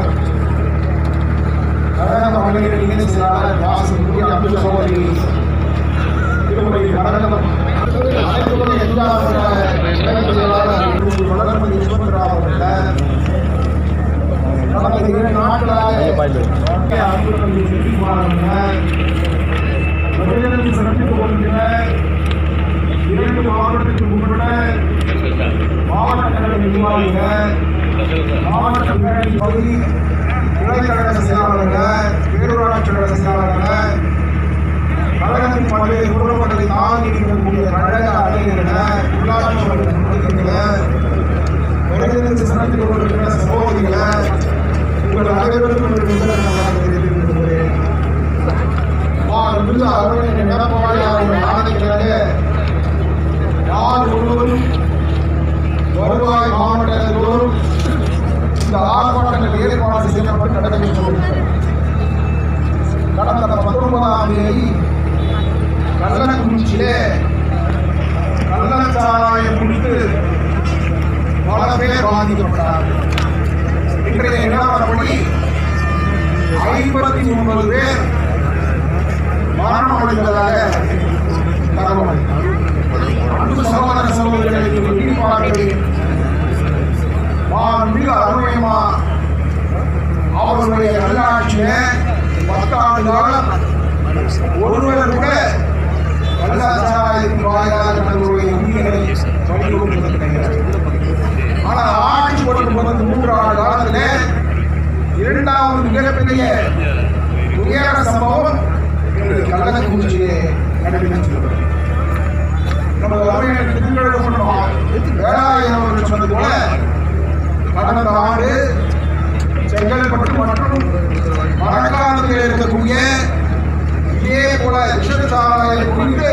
செயலாளர் கழக மகளிர் இணை செயலாளர் வாசன் அப்துல் சகோதரி திருமதி கனகலம் அனைத்துலக எம்ஜிஆர் கழக செயலாளர் திரு வளர்மதி யஷ்வந்த்ராவ் அவர்கள் கடந்த இரண்டு நாட்களாக அன்புடன் செட்டிக்குமார் அவர்கள் சிறப்பித்துக் கொள்கிற இரண்டு மாவட்டத்துக்கு முன்பட மாவட்ட நிர்வாகிகள் மாவட்ட பேரணி பகுதி துணைக்கழக செயலாளர் பத்தொன்பதாம் தேதி கள்ளக்குறிச்சியிலே கள்ளச்சாராயம் குடித்து பல பேர் பாதிக்கப்பட்டார்கள் இன்றைய நிலவரப்படி ஐம்பத்தி ஒன்பது பேர் மரணம் அடைந்ததாக தகவல். அன்பு சகோதர சகோதரிகளுக்கு விழிப்பாடுகளை மாண்புமிகு அருமையமா அவர்களுடைய நல்லாட்சியை பத்தாண்டு காலம் ஒருவர் கூட கள்ளச்சாராயத்தின் வாயிலாக தங்களுடைய உயிரை பறிகொடுத்தது கிடையாது ஆனால் ஆட்சி கொடுப்பது மூன்று ஆண்டு காலத்தில் இரண்டாவது மிகப்பெரிய துயர சம்பவம் கள்ளக்குறிச்சியிலே நடைபெற்றது நமது அறிஞர் திருக்கழுமன்றம் வேலாயுதம் அவர்கள் சொன்னது போல கடந்த ஆண்டு செங்கல்பட்டு மற்றும் একশো চার